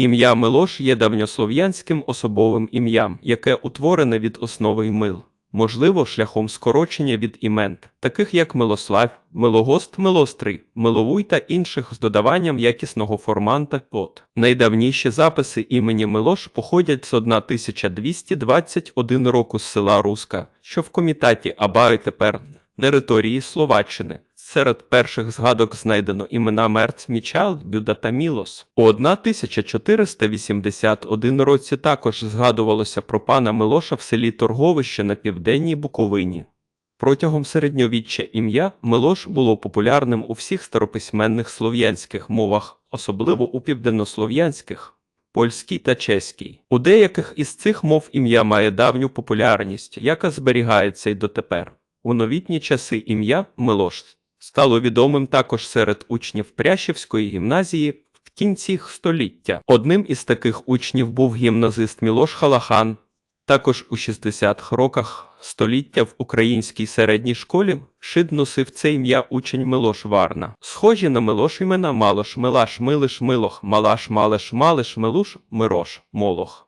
Ім'я Милош є давньослов'янським особовим ім'ям, яке утворене від основи мил, можливо, шляхом скорочення від імен, таких як Милослав, Милогост, Милострий, Миловуй та інших з додаванням якісного форманта «от». Найдавніші записи імені Милош походять з 1221 року з села Руска, що в комітаті Абаї тепер території Словаччини. Серед перших згадок знайдено імена Мерц Мічал, Бюда та Мілос. У 1481 році також згадувалося про пана Милоша в селі Торговище на південній Буковині. Протягом середньовіччя ім'я Милош було популярним у всіх старописьменних слов'янських мовах, особливо у південнослов'янських, польській та чеській. У деяких із цих мов ім'я має давню популярність, яка зберігається й дотепер. У новітні часи ім'я Милош стало відомим також серед учнів Прящівської гімназії в кінці століття. Одним із таких учнів був гімназист Мілош Халахан. Також у 60-х роках століття в українській середній школі шид носив це ім'я учень Милош Варна. Схожі на Милош імена Малош, Милаш, Милиш, Милох, Малаш, Малеш, Малиш, Милуш, Мирош, Молох.